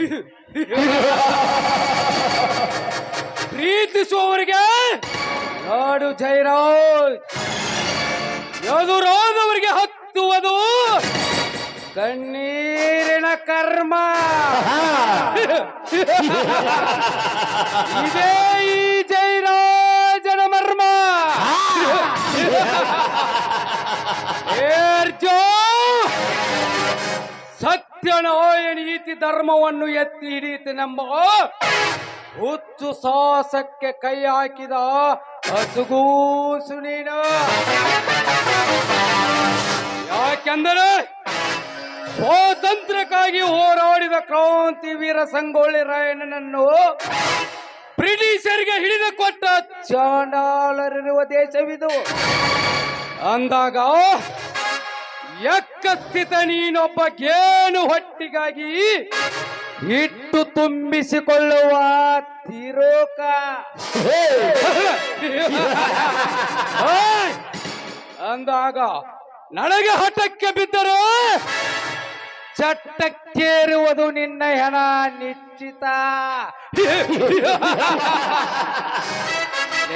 ಪ್ರೀತಿಸುವವರಿಗೆ ನಾಡು ಜೈರಾಜ್ ಎದುರಾದವರಿಗೆ ಹತ್ತುವುದು ಕಣ್ಣೀರಿನ ಕರ್ಮ. ಇದೇ ಈ ಜೈರಾಜನ ಮರ್ಮ. ಏರ್ಜೋ ಸತ್ಯನಾಯ ನೀತಿ ಧರ್ಮವನ್ನು ಎತ್ತಿ ಹಿಡಿಯುತ್ತನೆಂಬ ಹುಚ್ಚು ಸಾಹಸಕ್ಕೆ ಕೈ ಹಾಕಿದ ಹಸುಗೂಸು ನೀನು. ಯಾಕೆಂದರೆ ಸ್ವಾತಂತ್ರ್ಯಕ್ಕಾಗಿ ಹೋರಾಡಿದ ಕ್ರಾಂತಿ ವೀರ ಸಂಗೊಳ್ಳಿ ರಾಯಣ್ಣನನ್ನು ಬ್ರಿಟಿಷರಿಗೆ ಹಿಡಿದು ಕೊಟ್ಟ ಚಾಂಡಾಲರಿರುವ ದೇಶವಿದು. ಅಂದಾಗ ಎಕ್ಕಸ್ಥಿತ ನೀನೊಬ್ಬ ಗೇನು ಹೊಟ್ಟಿಗಾಗಿ ಹಿಟ್ಟು ತುಂಬಿಸಿಕೊಳ್ಳುವ ತಿರೋಕ! ಅಂದಾಗ ನನಗೆ ಹಠಕ್ಕೆ ಬಿದ್ದರೆ ಚಟ್ಟಕ್ಕೇರುವುದು ನಿನ್ನ ಹೆಣ ನಿಶ್ಚಿತ.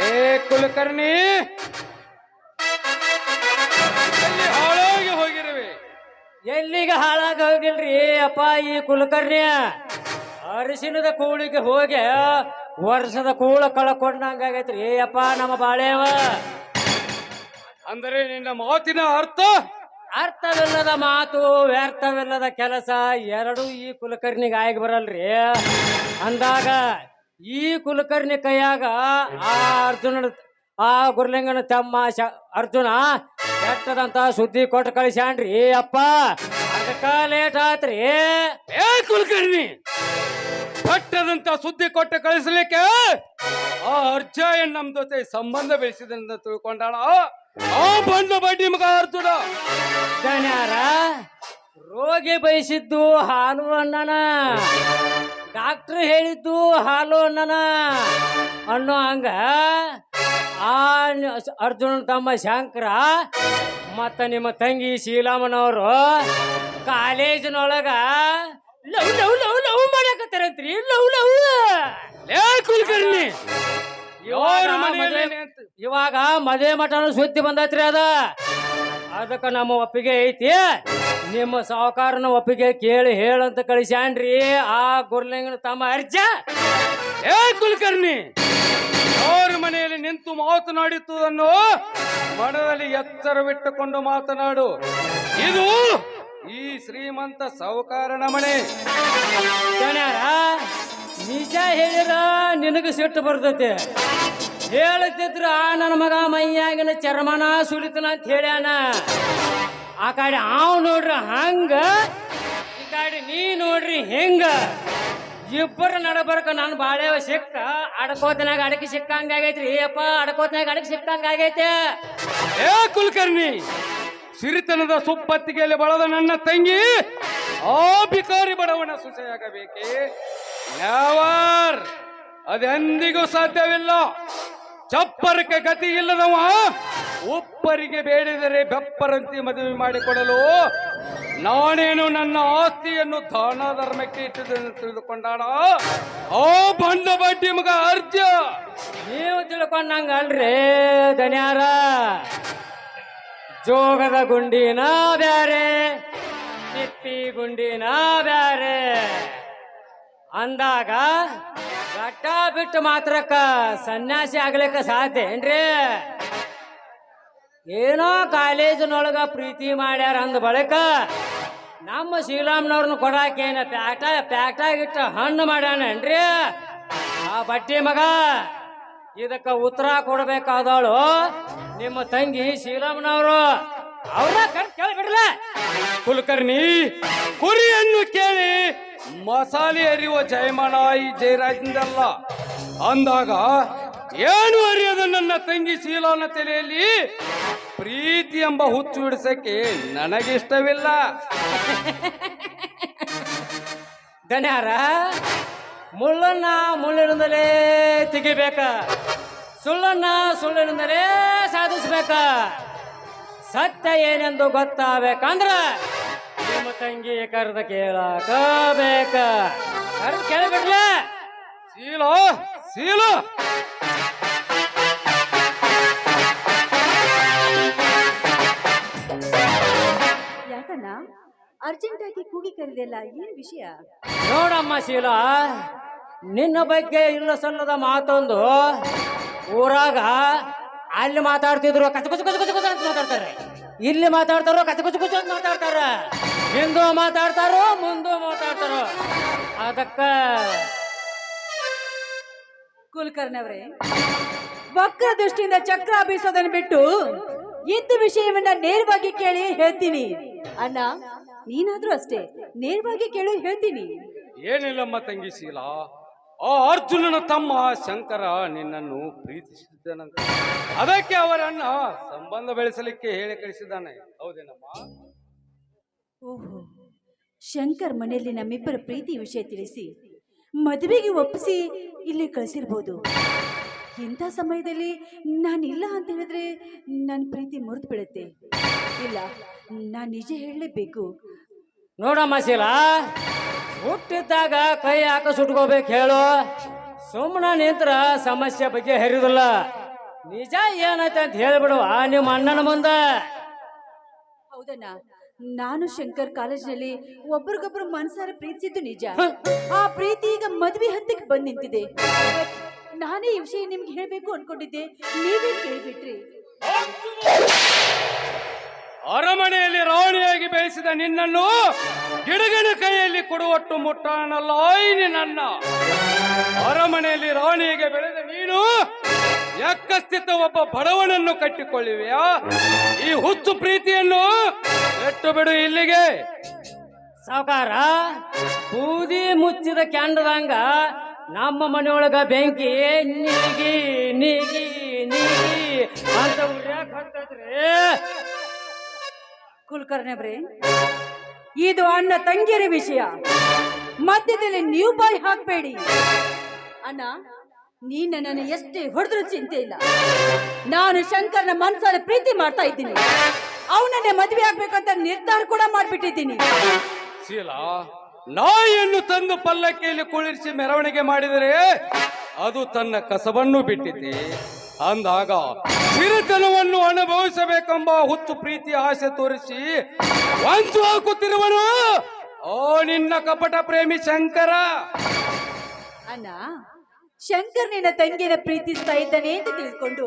ಏ ಕುಲಕರ್ಣಿ! ಎಲ್ಲಿಗೆ ಹಾಳಾಗ ಹೋಗಿಲ್ರಿ? ಅಪ್ಪ ಈ ಕುಲಕರ್ಣಿಯ ಅರಿಶಿನದ ಕೂಳಿಗೆ ಹೋಗಿ ವರ್ಷದ ಕೂಳ ಕಳ್ಕೊಂಡಂಗಾಗೈತ್ರಿ ಅಪ್ಪ ನಮ್ಮ ಬಾಳೆವ ಅಂದರೆ ನಿನ್ನ ಮಾತಿನ ಅರ್ಥ? ಅರ್ಥವಿಲ್ಲದ ಮಾತು ವ್ಯರ್ಥವಿಲ್ಲದ ಕೆಲಸ ಎರಡೂ ಈ ಕುಲಕರ್ಣಿಗೆ ಆಗಿ ಬರಲ್ರಿ. ಅಂದಾಗ ಈ ಕುಲಕರ್ಣಿ ಕೈಯಾಗ ಆ ಅರ್ಜುನ ಆ ಗುರುಲಿಂಗನ ತಮ್ಮ ಶ ಅರ್ಜುನ ಕೆಟ್ಟದಂತ ಸುದ್ದಿ ಕೊಟ್ಟು ಕಳಿಸ್ಯಾನ್ರಿ ಅಪ್ಪ. ಅದಕ್ಕ ಲೇಟ್ ಆತ್ರಿ. ಏ ಕುಲಕರ್ಣಿ ಪಟ್ಟದಂತ ಸುದ್ದಿ ಕೊಟ್ಟು ಕಳಿಸ್ಲಿಕ್ಕೆ ಆ ಅರ್ಜಯನ್ ನಮ್ ಜೊತೆ ಸಂಬಂಧ ಬೆಳೆಸಿದಂತ ತಿಳ್ಕೊಂಡಾಳ. ಆ ಬಂದ ಬಡ್ಡಿ ಮಗ ಅರ್ಜುನ. ದಣ್ಯಾರ ರೋಗಿ ಬಯಸಿದ್ದು ಹಾನು ಅನ್ನನ. ಡಾಕ್ಟರ್ ಹೇಳಿದ್ದು ಹಾಲು ಅನ್ನನ ಅನ್ನೋ ಹಂಗ ಆ ಅರ್ಜುನ ತಮ್ಮ ಶಂಕರ ಮತ್ತ ನಿಮ್ಮ ತಂಗಿ ಶೀಲಾಮನವರು ಕಾಲೇಜಿನೊಳಗ love love love love ಮಾಡಕತ್ತಾರಂತ್ರಿ. Love love. Kulkarni ಇವಾಗ ಮದುವೆ ಮಠನ ಸುದ್ದಿ ಬಂದೈತ್ರಿ ಅದ. ಅದಕ್ಕೆ ನಮ್ಮ ಒಪ್ಪಿಗೆ ಐತಿ. ನಿಮ್ಮ ಸಾಹುಕಾರನ ಒಪ್ಪಿಗೆ ಕೇಳಿ ಹೇಳಂತ ಕಳಿಸ್ಯಾನ್ರಿ. ಆ ಗುರ್ಲಿಂಗನ ತಮ್ಮ ಅರ್ಜ. ಏ ಕುಲಕರ್ಣಿ ಅವ್ರ ಮನೆಯಲ್ಲಿ ನಿಂತು ಮಾತನಾಡಿത്തുದನ್ನು ಮನದಲ್ಲಿ ಎತ್ತರವಿಟ್ಟುಕೊಂಡು ಮಾತನಾಡು. ಇದು ಈ ಶ್ರೀಮಂತ ಸಾಹುಕಾರನ ಮನೆ. ನಿಜ ಹೇಳಿರ ನಿನಗೆ ಸಿಟ್ಟು ಬರ್ತತೆ. ಹೇಳುತ್ತಿದ್ರು ಆ ನನ್ನ ಮಗ ಮೈಯಾಗಿನ ಚರ್ಮನ ಸುಲಿತನ ಅಂತ ಹೇಳ್ಯಾನ. ಆ ಕಡೆ ಆವ್ ನೋಡ್ರಿ ಹಂಗ, ಈ ಕಡೆ ನೀ ನೋಡ್ರಿ ಹೆಂಗ. ಇಬ್ಬರು ನಡಬರ್ಕ ನಾನು ಬಾಳೆ ಸಿಕ್ಕ ಅಡ್ಕೋತನಾಗ ಅಡಕಿ ಸಿಕ್ಕಂಗ ಆಗೈತ್ರಿ. ಅಪ್ಪ ಅಡ್ಕೋತನಾಗ ಅಡಕಿ ಸಿಕ್ಕಂಗ ಆಗೈತೆ. ಏ ಕುಲಕರ್ಣಿ, ಸಿರಿತನದ ಸುಪ್ಪತ್ತಿಗೆಯಲ್ಲಿ ಬಳದ ನನ್ನ ತಂಗಿ ಆ ಬಿಕಾರಿ ಬಡವನ ಸೊಸೆಯಾಗಬೇಕೆ? ಅದೆಂದಿಗೂ ಸಾಧ್ಯವಿಲ್ಲ. ಚಪ್ಪರಕ್ಕೆ ಗತಿ ಇಲ್ಲದವ. ಉಪ್ಪರಿಗೆ ಬೇಡಿದರೆ ಬೆಪ್ಪರಂತಿ ಮದುವೆ ಮಾಡಿಕೊಡಲು ನಾನೇನು ನನ್ನ ಆಸ್ತಿಯನ್ನು ದಾನ ಧರ್ಮಕ್ಕೆ ಇಟ್ಟಿದ್ದೇನೆ ತಿಳಿದುಕೊಂಡಾಣ ಓ ಬಂದ ಬಡ್ಡಿ ಮಗ ಅರ್ಜ! ನೀವು ತಿಳ್ಕೊಂಡಂಗ ಅಲ್ರಿ ಜೋಗದ ಗುಂಡಿನ ಬ್ಯಾರೆ, ತಿಪ್ಪಿ ಗುಂಡಿನ ಬ್ಯಾರೆ. ಅಂದಾಗ ಗಟ್ಟ ಬಿಟ್ಟು ಮಾತ್ರಕ್ಕ ಸನ್ಯಾಸಿ ಆಗ್ಲಿಕ್ಕೆ ಸಾಧ್ಯ ಏನ್ರಿ? ಏನೋ ಕಾಲೇಜಿನೊಳಗ ಪ್ರೀತಿ ಮಾಡ್ಯಾರ ಅಂದ ಬಳಿಕ ನಮ್ಮ ಶ್ರೀರಾಮ್ನವ್ರನ್ನ ಕೊಡಾಕೇನ ಪ್ಯಾಟ ಪ್ಯಾಟಾಗಿಟ್ಟ ಹಣ್ಣು ಮಾಡ್ಯಾನೇನ್ರಿ? ಆ ಬಟ್ಟಿ ಮಗ, ಇದಕ್ಕ ಉತ್ತರ ಕೊಡಬೇಕಾದವಳು ನಿಮ್ಮ ತಂಗಿ ಶ್ರೀರಾಮನವರು. ಅವ್ರ ಕೇಳಿ ಬಿಡ್ಲ ಕುಲಕರ್ಣಿ, ಕುರಿಯನ್ನು ಕೇಳಿ ಮಸಾಲೆ ಅರಿಯುವ ಜಯಮಾನ ಈ ಜಯರಾಜಿಂದಲ್ಲ ಅಂದಾಗ ಏನು ಅರಿಯದ ನನ್ನ ತಂಗಿ ಶೀಲಾನ ತಲೆಯಲ್ಲಿ? ಪ್ರೀತಿ ಎಂಬ ಹುಚ್ಚು ಬಿಡಿಸಕ್ಕೆ ನನಗಿಷ್ಟವಿಲ್ಲ. ದಣ್ಯಾರ ಮುಳ್ಳನ್ನ ಮುಳ್ಳಿನಿಂದಲೇ ತೆಗಿಬೇಕ. ಸುಳ್ಳನ್ನ ಸುಳ್ಳಿನಿಂದಲೇ ಸಾಧಿಸ್ಬೇಕ. ಸತ್ಯ ಏನೆಂದು ಗೊತ್ತಾಗಬೇಕಂದ್ರ ನಿಮ್ಮ ತಂಗಿ ಕರೆದ ಕೇಳಕ ಕರೆದು ಕೇಳಬಿಡ್ಲ ಸೀಲೋ ಶೀಲ ಯಾಕಣ್ಣ ಅರ್ಜೆಂಟ್ ಆಗಿ ಕೂಗಿ ಕರೆದಿಲ್ಲ ಏನ್ ವಿಷಯ? ನೋಡಮ್ಮ ಶೀಲಾ ನಿನ್ನ ಬಗ್ಗೆ ಇಲ್ಲ ಸಲ್ಲದ ಮಾತೊಂದು ಊರಾಗ ಅಲ್ಲಿ ಮಾತಾಡ್ತಿದ್ರು ಕಚ ಕುಚ ಕುಚ ಕುಚ ಕುಚ ಅಂತ ಮಾತಾಡ್ತಾರೆ. ಇಲ್ಲಿ ಮಾತಾಡ್ತಾರೋ ಕಚ ಕುಚ ಕುಚ ಅಂತ ಮಾತಾಡ್ತಾರ. ಹಿಂದೂ ಮಾತಾಡ್ತಾರೋ ಮುಂದೂ ಮಾತಾಡ್ತಾರೋ. ಅದಕ್ಕ ಅವರೇ ವಕ್ರ ದೃಷ್ಟಿಯಿಂದ ಚಕ್ರ ಬೀಸೋದನ್ನ ಬಿಟ್ಟು ಇದ್ದ ವಿಷಯವನ್ನ ನೇರವಾಗಿ ಕೇಳಿ ಹೇಳ್ತೀನಿ. ಅಣ್ಣ ನೀನಾದ್ರೂ ಅಷ್ಟೇ ನೇರವಾಗಿ ಕೇಳು ಹೇಳ್ತೀನಿ. ಏನಿಲ್ಲಮ್ಮ ತಂಗಿ ಶೀಲ ಆ ಅರ್ಜುನನ ತಮ್ಮ ಶಂಕರ ನಿನ್ನನ್ನು ಪ್ರೀತಿಸಿದ್ದನಂತೆ. ಅದಕ್ಕೆ ಅವರನ್ನ ಸಂಬಂಧ ಬೆಳೆಸಲಿಕ್ಕೆ ಹೇಳಿ ಕಳಿಸಿದ್ದಾನೆ. ಹೌದೇನಮ್ಮ? ಓಹೋ ಶಂಕರ್ ಮನೆಯಲ್ಲಿ ನಮ್ಮಿಬ್ಬರ ಪ್ರೀತಿ ವಿಷಯ ತಿಳಿಸಿ ಮದುವೆಗೆ ಒಪ್ಪಿಸಿ ಇಲ್ಲಿ ಕಳಿಸಿರ್ಬೋದು. ಇಂಥ ಸಮಯದಲ್ಲಿ ನಾನಿಲ್ಲ ಅಂತ ಹೇಳಿದ್ರೆ ನನ್ನ ಪ್ರೀತಿ ಮುರಿದು ಬಿಡುತ್ತೆ ಇಲ್ಲ ನಾನು ನಿಜ ಹೇಳಲೇಬೇಕು. ನೋಡಮ್ಮ ಶೀಲ ಹುಟ್ಟಿದ್ದಾಗ ಕೈ ಹಾಕ ಸುಟ್ಕೋಬೇಕು ಹೇಳು. ಸುಮ್ಮನೆ ನಿಂತ್ರ ಸಮಸ್ಯೆ ಬಗ್ಗೆ ಹರಿದಿಲ್ಲ. ನಿಜ ಏನೈತೆ ಅಂತ ಹೇಳ್ಬಿಡುವ ನಿಮ್ಮ ಅಣ್ಣನ ಮುಂದೆ. ಹೌದಣ್ಣ ನಾನು ಶಂಕರ್ ಕಾಲೇಜ್ನಲ್ಲಿ ಒಬ್ರಿಗೊಬ್ರು ಮನಸಾರ ಪ್ರೀತಿಸಿದ್ದು ನಿಜ. ಆ ಪ್ರೀತಿ ಈಗ ಮದುವೆ ಹಂತಕ್ಕೆ ಬಂದ್ ನಿಂತಿದೆ. ನಾನೇ ಈ ವಿಷಯ ನಿಮ್ಗೆ ಹೇಳಬೇಕು ಅನ್ಕೊಂಡಿದ್ದೆ. ನೀವೇ ಕೇಳ್ಬಿಟ್ರಿ? ಅರಮನೆಯಲ್ಲಿ ರಾಣಿಯಾಗಿ ಬೆಳೆಸಿದ ನಿನ್ನನ್ನು ಗಿಡಗಿನ ಕೈಯಲ್ಲಿ ಕೊಡುವಟ್ಟು ಮುಟ್ಟಾಣಲ್ಲ ನನ್ನ. ಅರಮನೆಯಲ್ಲಿ ರಾಣಿಯಾಗಿ ಬೆಳೆದ ನೀನು ಯಕ್ಕಸ್ಥಿತ ಒಬ್ಬ ಬಡವನನ್ನು ಕಟ್ಟಿಕೊಳ್ಳುವೆಯಾ? ಈ ಹುಚ್ಚು ಪ್ರೀತಿಯನ್ನು ಎಟ್ಟು ಬಿಡು ಇಲ್ಲಿಗೆ. ಸಾವುಕಾರ, ಬೂದಿ ಮುಚ್ಚಿದ ಕ್ಯಾಂಡದಂಗ ನಮ್ಮ ಮನೆಯೊಳಗ ಬೆಂಕಿ, ನೀಗಿ ನೀಗಿ ನೀಗಿ ಅಂತ ಉರ್ಯಾಕ್ ಹೊಂಟೈತ್ರಿ ಕುಲಕರ್ಣವ್ರೆ ಇದು ಅಣ್ಣ ತಂಗಿಯರ ವಿಷಯ. ಮಧ್ಯದಲ್ಲಿ ನೀವು ಬಾಯಿ ಹಾಕ್ಬೇಡಿ. ಅಣ್ಣ ನೀ ನನ್ನ ಎಷ್ಟೇ ಹೊಡೆದ್ರು ಚಿಂತೆ ಇಲ್ಲ. ನಾನು ಶಂಕರ್ನ ಮನಸ್ಸಲ್ಲಿ ಪ್ರೀತಿ ಮಾಡ್ತಾ ಇದ್ದೀನಿ. ಅವನನ್ನೇ ಮದುವೆ ಆಗ್ಬೇಕಂತ ನಿರ್ಧಾರ ಕೂಡ ಮಾಡ್ಬಿಟ್ಟಿದ್ದೀನಿ. ನಾಯಿಯನ್ನು ತಂದು ಪಲ್ಲಕ್ಕಿಯಲ್ಲಿ ಕುಳಿರಿಸಿ ಮೆರವಣಿಗೆ ಮಾಡಿದರೆ ಅದು ತನ್ನ ಕಸವನ್ನು ಬಿಟ್ಟಿದೆ. ಅಂದಾಗ ಸಿರಿತನವನ್ನು ಅನುಭವಿಸಬೇಕೆಂಬ ಹುತ್ತು ಪ್ರೀತಿ ಆಸೆ ತೋರಿಸಿ ವಂಚು ಹಾಕುತ್ತಿರುವನು. ಓ ನಿನ್ನ ಕಪಟ ಪ್ರೇಮಿ ಶಂಕರ. ಅಣ್ಣ ಶಂಕರ್ ನಿನ್ನ ತಂಗಿನ ಪ್ರೀತಿಸ್ತಾ ಇದ್ದಾನೆ ಅಂತ ತಿಳ್ಕೊಂಡು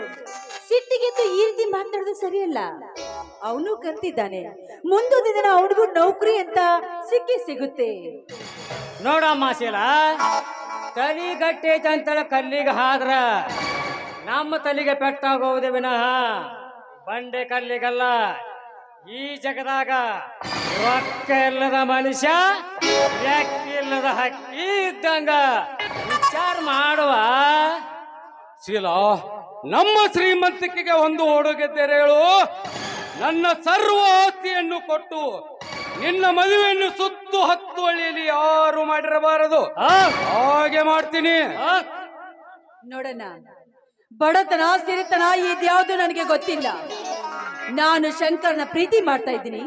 ಸಿಟ್ಟಿಗೆದ್ದು ಈ ರೀತಿ ಮಾತಾಡೋದು ಸರಿಯಲ್ಲ. ಅವನು ಕಲ್ತಿದ್ದಾನೆ ಮುಂದೊಂದು ದಿನ ಅವನಿಗೂ ನೌಕರಿ ಅಂತ ಸಿಕ್ಕಿ ಸಿಗುತ್ತೆ. ನೋಡಮ್ಮ ಶೀಲ ತಲಿ ಗಟ್ಟೆ ಅಂತೇಳಿ ಕಲ್ಲಿಗೆ ಹಾದ್ರ ನಮ್ಮ ತಲೆಗೆ ಪೆಟ್ಟಾಗೋದೆ ವಿನಃ ಬಂಡೆ ಕಲ್ಲಿಗಲ್ಲ. ಈ ಜಗದಾಗ ರೊಕ್ಕ ಇಲ್ಲದ ಮನುಷ್ಯ ವ್ಯಕ್ತಿ ಇಲ್ಲದ ಹಕ್ಕಿ ಇದ್ದಂಗ. ವಿಚಾರ ಮಾಡುವ ಶೀಲ ನಮ್ಮ ಶ್ರೀಮಂತಿಕೆಗೆ ಒಂದು ಹುಡುಗಿದ್ದೇರೆ ಹೇಳು. ನನ್ನ ಸರ್ವ ಆಸ್ತಿಯನ್ನು ಕೊಟ್ಟು ನಿನ್ನ ಮದುವೆಯನ್ನು ಸುತ್ತು ಹತ್ತು ಹಳ್ಳಿಯಲ್ಲಿ ಯಾರು ಮಾಡಿರಬಾರದು? ಹಾಗೆ ಮಾಡ್ತೀನಿ. ನೋಡೋಣ ಬಡತನ, ಸಿರಿತನ ಇದ್ಯಾವುದು ನನಗೆ ಗೊತ್ತಿಲ್ಲ. ನಾನು ಶಂಕರ್ನ ಪ್ರೀತಿ ಮಾಡ್ತಾ ಇದ್ದೀನಿ.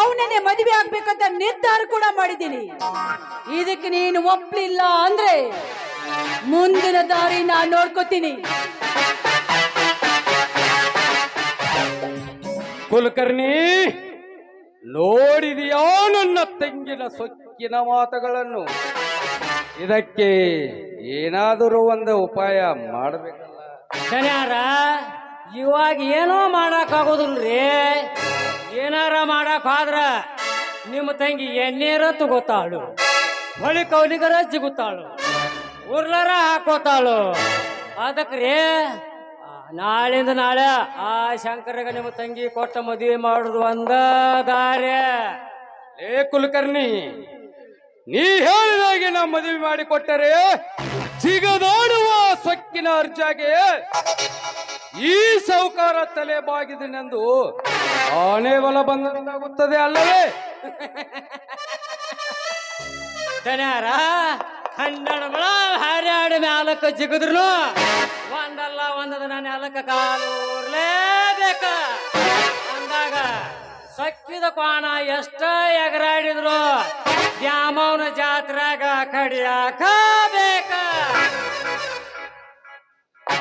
ಅವನನ್ನೇ ಮದುವೆ ಆಗ್ಬೇಕಂತ ನಿರ್ಧಾರ ಕೂಡ ಮಾಡಿದ್ದೀನಿ. ಇದಕ್ಕೆ ನೀನು ಒಪ್ಲಿಲ್ಲ ಅಂದ್ರೆ ಮುಂದಿನ ದಾರಿ ನಾನು ನೋಡ್ಕೋತೀನಿ. ಕುಲಕರ್ಣಿ, ನೋಡಿದೆಯೋ ನನ್ನ ತೆಂಗಿನ ಸೊಕ್ಕಿನ ಮಾತುಗಳನ್ನು? ಇದಕ್ಕೆ ಏನಾದರೂ ಒಂದು ಉಪಾಯ ಮಾಡಬೇಕಲ್ಲ ಶನಿಯಾರ ಇವಾಗ ಏನೋ ಆಗೋದಿಲ್ರಿ ಏನಾರ ಮಾಡಕ್ ಹೋದ್ರ ನಿಮ್ಮ ತಂಗಿ ಎಣ್ಣೆರ ತಗೋತಾಳು ಹೊಳಿ ಕೌಲಿಗರ ಜಿಗುತ್ತಾಳು ಉರ್ಲರ ಹಾಕೋತಾಳು ಅದಕ್ರಿ ನಾಳಿಂದ ನಾಳೆ ಆ ಶಂಕರಗ ನಿಮ್ಮ ತಂಗಿ ಕೊಟ್ಟ ಮದುವೆ ಮಾಡುದು ಒಂದ ದಾರ್ಯ. ಏ ಕುಲಕರ್ಣಿ, ನೀ ಹೇಳಿದಾಗೆ ನಾ ಮದುವೆ ಮಾಡಿಕೊಟ್ಟರೆ ಸಿಗದಾಡುವ ಸೊಕ್ಕಿನ ಅರ್ಜಾಗೆ ಈ ಸೌಕಾರ ತಲೆ ಬಾಗಿದನೆಂದು ಆನೆ ಬಲ ಬಂದಂತಾಗುತ್ತದೆ ಅಲ್ಲವೇ? ದಣ್ಯಾರ ಹನ್ನೆರಡು ಮಳ ಹಾರ್ಯಾಡಿ ಮ್ಯಾಲಕ್ಕ ಜಿಗದ್ರು ಒಂದಲ್ಲ ಒಂದದ ನಾನು ನೆಲಕ್ಕ ಕಾಲು ಅಂದಾಗ ಸಕ್ಕಿದ ಕ್ವಾಣ ಎಷ್ಟ ಎಗರಾಡಿದ್ರು, ದ್ಯಾಮವನ ಜಾತ್ರೆಗ ಕಡಿಯಾಕ ಬೇಕ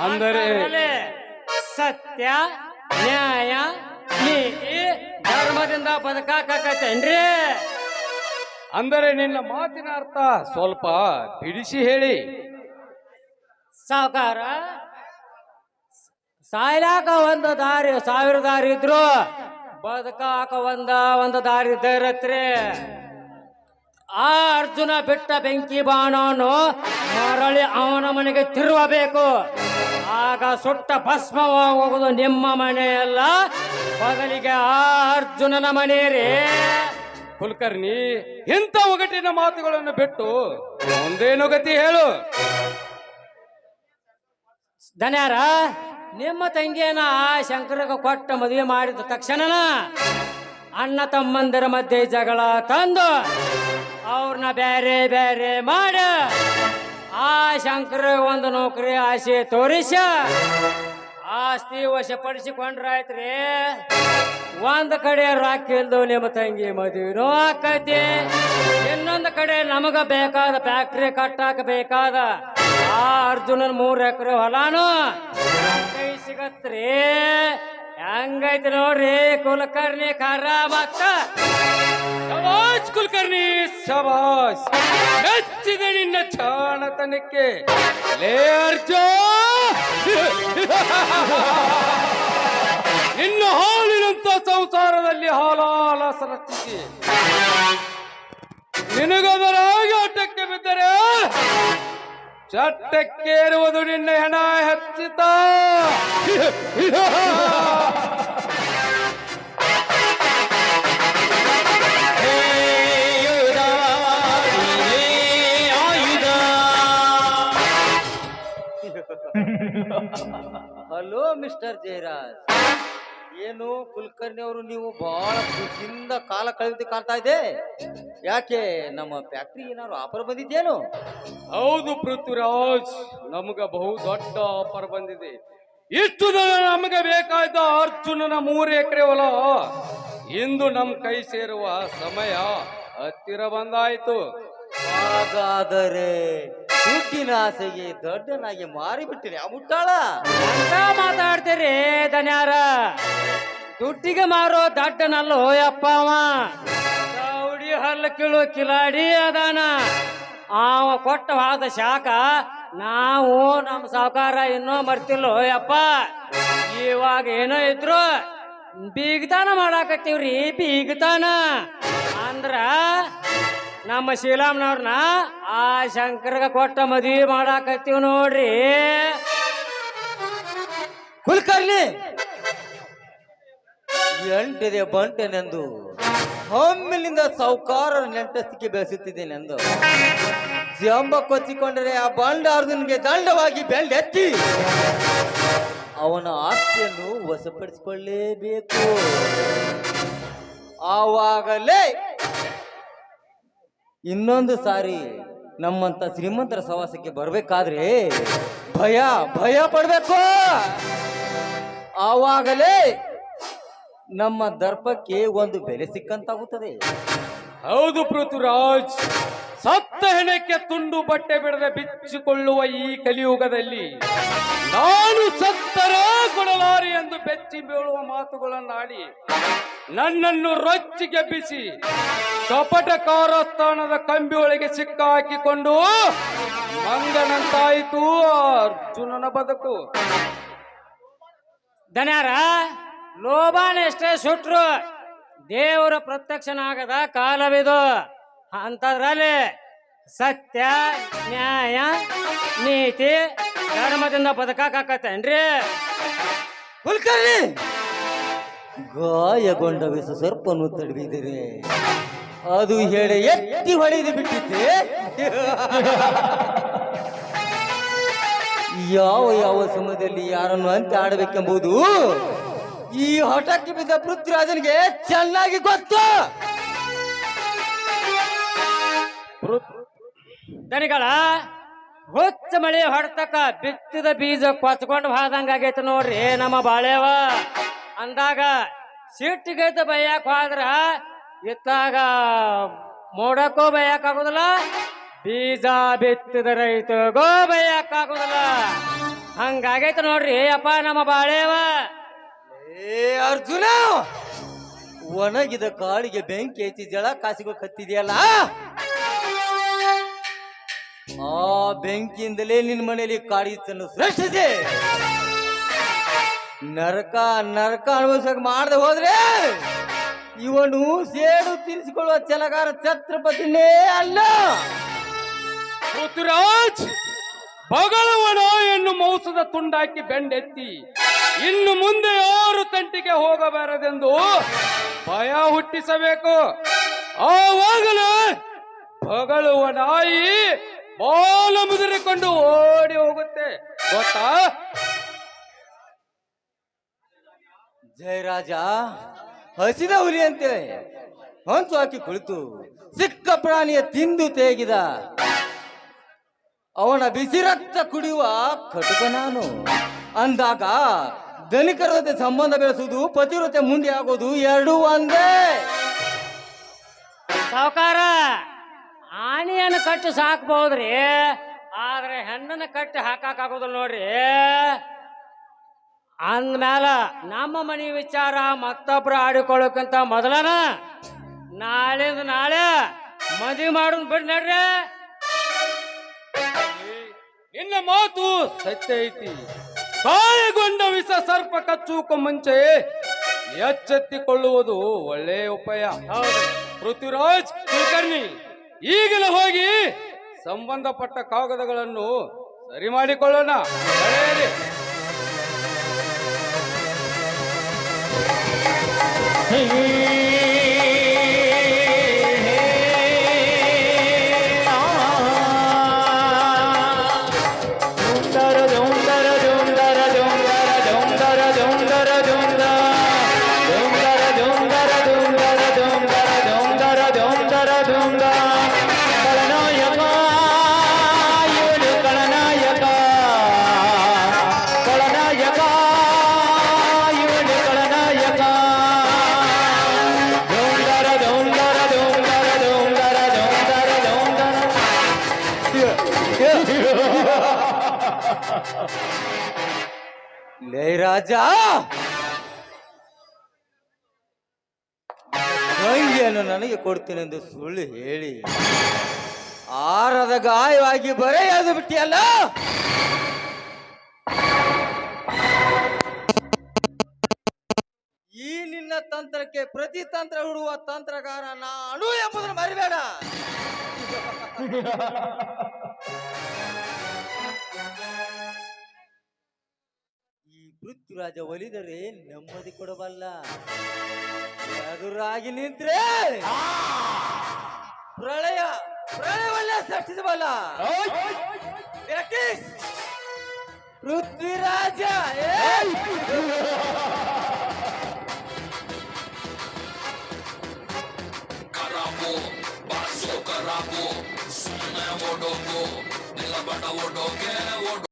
ಅಂದರೆ ಸತ್ಯ ನ್ಯಾಯ ನೀತಿ ಧರ್ಮದಿಂದ ಬದುಕಾಕತೇನ್ರಿ ಅಂದರೆ ನಿನ್ನ ಮಾತಿನ ಅರ್ಥ ಸ್ವಲ್ಪ ಬಿಡಿಸಿ ಹೇಳಿ. ಸಾವುಕಾರ ಸಾಯ್ಲಾಕ ಒಂದು ದಾರಿ ಸಾವಿರ ದಾರಿ ಇದ್ರು ಬದುಕಾಕ ಒಂದ ಒಂದು ದಾರಿ ಇದ್ದರತ್ರಿ ಆ ಅರ್ಜುನ ಬಿಟ್ಟ ಬೆಂಕಿ ಬಾಣವನ್ನು ಮರಳಿ ಅವನ ಮನೆಗೆ ತಿರುವಬೇಕು. ಆಗ ಸುಟ್ಟ ಭಸ್ಮವಾಗುವುದು ನಿಮ್ಮ ಮನೆಯಲ್ಲ. ಬದಲಿಗೆ ಆ ಅರ್ಜುನನ ಮನೆ ರೀ ಕುಲಕರ್ಣಿ ಇಂಥ ಒಗಟಿನ ಮಾತುಗಳನ್ನು ಬಿಟ್ಟು ಒಂದೇನು ಗತಿ ಹೇಳು. ಧನ್ಯಾರ ನಿಮ್ಮ ತಂಗಿಯನ್ನ ಆ ಶಂಕರಗ ಕೊಟ್ಟ ಮದುವೆ ಮಾಡಿದ ತಕ್ಷಣನ ಅಣ್ಣ ತಮ್ಮಂದಿರ ಮಧ್ಯೆ ಜಗಳ ತಂದು ಅವ್ರನ್ನ ಬೇರೆ ಬೇರೆ ಮಾಡ. ಆ ಶಂಕರ ಒಂದು ನೌಕರಿ ಆಸೆ ತೋರಿಸ. ಆಸ್ತಿ ವಶಪಡಿಸಿಕೊಂಡ್ರಾಯ್ತ್ರಿ. ಒಂದ್ ಕಡೆ ರಾಕ್ ಇಲ್ದು ನಿಮ್ಮ ತಂಗಿ ಮದುವೆನೂ ಆಕೈತಿ. ಇನ್ನೊಂದು ಕಡೆ ನಮಗ ಬೇಕಾದ ಫ್ಯಾಕ್ಟ್ರಿ ಕಟ್ಟಾಕ ಬೇಕಾದ ಆ ಅರ್ಜುನನ್ ಮೂರ್ ಎಕರೆ ಹೊಲಾನು. ಕೈ ಸಿಗತ್ರಿ. ಹೆಂಗೈತಿ ನೋಡ್ರಿ ಕುಲಕರ್ಣಿ ಕರ ಮಕ್ಕ ಕುಲಕರ್ಣಿ ಶಬಾಷ್. ಮೆಚ್ಚಿದೆ ನಿನ್ನ ಚಾಣತನಕ್ಕೆ. ಲೇ ಅರ್ಜೋ ನಿನ್ನ ಹಾಲಿನಂತ ಸಂಸಾರದಲ್ಲಿ ಹಾಲಾಲ ಸರಚಿಸಿ ನಿನಗದರಾಗಿ ಆಟಕ್ಕೆ ಬಿದ್ದರೆ ಚಟ್ಟಕ್ಕೇರುವುದು ನಿನ್ನ ಹೆಣ ಹಚ್ಚಿತ. Hello mister Jayaraj. ಏನು ಕುಲಕರ್ಣಿ ಅವರು ನೀವು ಬಹಳ ಖುಷಿಯಿಂದ ಕಾಲ ಕಳೆದು ಕಾಣ್ತಾ ಇದೆ? ಯಾಕೆ ನಮ್ಮ ಫ್ಯಾಕ್ಟ್ರಿ ಏನಾದ್ರು ಆಫರ್ ಬಂದಿದ್ದೇನು ಹೌದು ಪೃಥ್ವಿರಾಜ್ ನಮಗ ಬಹು ದೊಡ್ಡ ಆಫರ್ ಬಂದಿದೆ. ಇಷ್ಟು ದಿನ ನಮಗೆ ಬೇಕಾದ ಅರ್ಜುನನ ಮೂರು ಎಕರೆ ಹೊಲ. ಇಂದು ನಮ್ಮ ಕೈ ಸೇರುವ ಸಮಯ ಹತ್ತಿರ ಬಂದಾಯ್ತು. ಹಾಗಾದರೆ ದುಡ್ಡಿನ ಆಸೆಗೆ ದೊಡ್ಡನಾಗಿ ಮಾರಿಬಿಟ್ಟಿರಿ. ಆ ಮುಟ್ಟಾಳ ಮಾತಾಡ್ತೀರಿ ಧನ್ಯಾರ? ದುಡ್ಡಿಗೆ ಮಾರೋ ದಡ್ಡನಲ್ಲ ಹೋಯಪ್ಪ ಅವ. ಹಲ್ಲು ಹಲ್ಲ ಕಿಳು ಕಿಲಾಡಿ ಅದಾನ. ಅವ ಕೊಟ್ಟ ಹಾದ ಶಾಖ ನಾವು ನಮ್ಮ ಸಾವುಕಾರ ಇನ್ನೂ ಮರ್ತಿಲ್ಲ ಹೋಯಪ್ಪ ಇವಾಗ ಏನೋ ಇದ್ರು ಬೀಗತಾನ ಮಾಡಾಕತ್ತೀವ್ರಿ ಬೀಗತಾನ ಅಂದ್ರ ನಮ್ಮ ಶೀಲಾಮ್ನವ್ರನ್ನ ಆ ಶಂಕರ್ಗ ಕೊಟ್ಟ ಮದುವೆ ಮಾಡಾಕತ್ತೀವ್ ನೋಡ್ರಿ. ಕುಲ್ಕರ್ಣಿ! ಎಂಟಿದೆ ಬಂಟೆನೆಂದು ಒಮ್ಮೆಲಿಂದ ಸಾವುಕಾರರ ನೆಂಟಸ್ತಿಕೆ ಬೆಳೆಸುತ್ತಿದ್ದೇನೆಂದು ಜಂಬ ಕೊಚ್ಚಿಕೊಂಡರೆ ಆ ಬಂಡ ಅರ್ಜುನ್ಗೆ ದಂಡವಾಗಿ ಬೆಳ್ಳೆತ್ತಿ ಅವನ ಆಸ್ತಿಯನ್ನು ವಶಪಡಿಸಿಕೊಳ್ಳಲೇಬೇಕು ಆವಾಗಲೇ ಇನ್ನೊಂದು ಸಾರಿ ನಮ್ಮಂತ ಶ್ರೀಮಂತರ ಸವಾಸಕ್ಕೆ ಬರಬೇಕಾದ್ರೆ ಭಯ ಭಯ ಪಡ್ಬೇಕು. ಆವಾಗಲೇ ನಮ್ಮ ದರ್ಪಕ್ಕೆ ಒಂದು ಬೆಲೆ ಸಿಕ್ಕಂತಾಗುತ್ತದೆ. ಹೌದು ಪೃಥ್ವಿರಾಜ್ ಸತ್ತ ಹೆಣಕ್ಕೆ ತುಂಡು ಬಟ್ಟೆ ಬಿಡದೆ ಬಿಚ್ಚಿಕೊಳ್ಳುವ ಈ ಕಲಿಯುಗದಲ್ಲಿ ನಾನು ಸತ್ತರ ಕೊಡಲಾರಿ ಎಂದು ಬೆಚ್ಚಿ ಬೀಳುವ ಮಾತುಗಳನ್ನಾಡಿ ನನ್ನನ್ನು ರೊಚ್ಚಿಗೆಬ್ಬಿಸಿ ಕಪಟ ಕಾರಸ್ಥಾನದ ಕಂಬಿ ಒಳಗೆ ಸಿಕ್ಕಾಕಿಕೊಂಡು ಮಂಗನಂತಾಯಿತು ಅರ್ಜುನನ ಬದುಕು. ದನ್ಯಾರ ಲೋಬಾನ ಎಷ್ಟೇ ಸುಟ್ರು ದೇವರ ಪ್ರತ್ಯಕ್ಷನಾಗದ ಕಾಲವಿದು. ಅಂತದ್ರಲ್ಲಿ ಸತ್ಯ ನ್ಯಾಯ ನೀತಿ ಧರ್ಮದಿಂದ ಬದುಕಾಕತ್ತೇನ್ರಿ ಕುಲಕರ್ಣಿ ಗಾಯಗೊಂಡ ವಿಷ ಸರ್ಪನು ತಡವಿದರೆ ಅದು ಹೇಳಿ ಎತ್ತಿ ಹೊಡೆದು ಬಿಟ್ಟಿದ್ದೆ. ಯಾವ ಯಾವ ಸಮಯದಲ್ಲಿ ಯಾರನ್ನು ಅಂತ ಆಡಬೇಕೆಂಬುದು ಈ ಹಠಕ್ಕೆ ಬಿದ್ದ ಪೃಥ್ವಿರಾಜನಿಗೆ ಚೆನ್ನಾಗಿ ಗೊತ್ತು. ದನಿಗಳ, ಹುಚ್ಚ ಮಳೆ ಹೊಡೆತಕ್ಕ ಬಿತ್ತಿದ ಬೀಜ ಕೊಚ್ಕೊಂಡು ಹಾದಂಗಾಗೈತೆ ನೋಡ್ರಿ ನಮ್ಮ ಬಾಳೆವ. ಅಂದಾಗ ಸಿಟ್ಟಿಗೈತ ಬೈಯಾಕ ಹೋದ್ರ ಇತ್ತಾಗ ಮೋಡಕ್ಕೂ ಬೈಯಾಕ ಆಗುದಿಲ್ಲ ಬೀಜ ಬಿತ್ತಿದ ರೈತಗೋ ಬೈಯಾಕ ಹಂಗಾಗೈತ ನೋಡ್ರಿ, ಅಪ್ಪ ನಮ್ಮ ಬಾಳೇವ ಏ ಅರ್ಜುನ, ಒಣಗಿದ ಕಾಳಿಗೆ ಬೆಂಕಿ ಐತಿ ಜಳ ಕಾಸಿಗೂ ಕತ್ತಿದೆಯಲ್ಲ? ಆ ಬೆಂಕಿಯಿಂದಲೇ ನಿನ್ನ ಮನೆಯಲ್ಲಿ ಕಾಡಿತನ್ನು ಸೃಷ್ಟಿಸಿ. ನರಕ ನರಕ ಅನುಭವಿಸಕ್ ಮಾಡದೆ ಹೋದ್ರೆ ಇವನು ಸೇಡು ತಿನ್ಸಿಕೊಳ್ಳುವ ಚಲಗಾರ ಛತ್ರಪತಿನೇ ಅಲ್ಲ. ಋತುರಾಜ್ ಬಗಳವನ ಎನ್ನು ಮೌಸದ ತುಂಡಾಕಿ ಬೆಂಡೆತ್ತಿ, ಇನ್ನು ಮುಂದೆ ಯಾರು ತಂಟಿಗೆ ಹೋಗಬಾರದೆಂದು ಭಯ ಹುಟ್ಟಿಸಬೇಕು. ಆವಾಗಲೇ ಬಗಳುವ ನಾಯಿ ಬಾಲ ಮುದುರಿಕೊಂಡು ಓಡಿ ಹೋಗುತ್ತೆ. ಗೊತ್ತಾ? ಜಯರಾಜ, ಹಸಿದ ಹುಲಿ ಅಂತೇಳಿ ಹೊಂಚು ಹಾಕಿ ಕುಳಿತು, ಸಿಕ್ಕ ಪ್ರಾಣಿಯ ತಿಂದು ತೇಗಿದ. ಅವನ ಬಿಸಿ ರಕ್ತ ಕುಡಿಯುವ ಕಟುಕ ನಾನು. ಅಂದಾಗ ಧನಿಕರ ಜೊತೆ ಸಂಬಂಧ ಬೆಳೆಸುವುದು, ಪತಿವ್ರತೆ ಮುಂದೆ ಆಗೋದು ಎರಡೂ ಒಂದೇ. ಸಾವುಕಾರ, ಆನೆಯನ್ನು ಕಟ್ಟು ಸಾಕ್ಬಹುದ್ರಿ ಆದ್ರೆ ಹೆಣ್ಣನ್ನು ಕಟ್ಟಿ ಹಾಕಾಕಾಗೋದಿಲ್ಲ ನೋಡ್ರಿ. ಅಂದ್ಮ್ಯಾಲ ನಮ್ಮ ಮನೆ ವಿಚಾರ ಮತ್ತೊಬ್ರು ಆಡಿಕೊಳ್ಳೋಕ್ಕಿಂತ ಮೊದಲನ? ನಾಳೆ ನಾಳೆ ಮದುವೆ ಮಾಡೋನ್ ಬಿಡ್ ನಡ್ರಿ. ನಿನ್ನ ಮಾತು ಸತ್ಯ ಐತಿ. ಕಾಯಗೊಂಡ ವಿಷ ಸರ್ಪ ಕಚ್ಚುಕ ಮುಂಚೆ ಎಚ್ಚೆತ್ತಿಕೊಳ್ಳುವುದು ಒಳ್ಳೆಯ ಉಪಾಯ. ಪೃಥ್ವಿರಾಜ್ ಕುಲಕರ್ಣಿ ಈಗಲೇ ಹೋಗಿ ಸಂಬಂಧಪಟ್ಟ ಕಾಗದಗಳನ್ನು ಸರಿ ಮಾಡಿಕೊಳ್ಳೋಣ. Hey. ಲೇ ರಾಜ! ಗಂಗೆಯನ್ನು ನನಗೆ ಕೊಡ್ತೀನೆಂದು ಸುಳ್ಳು ಹೇಳಿ. ಆರದ ಗಾಯವಾಗಿ ಬರೇ ಎಳೆದು ಬಿಟ್ಟಿಯಲ್ಲ? ಈ ನಿನ್ನ ತಂತ್ರಕ್ಕೆ ಪ್ರತಿ ತಂತ್ರ ಹುಡುವ ತಂತ್ರಗಾರ ನಾನು ಎಂಬುದನ್ನು ಮರಿಬೇಡ. ಪೃಥ್ವಿರಾಜ ಒಲಿದರೆ ನೆಮ್ಮದಿ ಕೊಡಬಲ್ಲ. ಎದುರಾಗಿ ನಿಂತ್ರೆ ಪ್ರಳಯ ಪ್ರಳಯವನ್ನ ಸೃಷ್ಟಿಸಬಲ್ಲ. ಪೃಥ್ವಿರಾಜ ಕರಾಬು ಸುಮ್ಮನೆ ಓಡೋಗು ಬಡ ಓಡೋಗೆ ಓಡೋ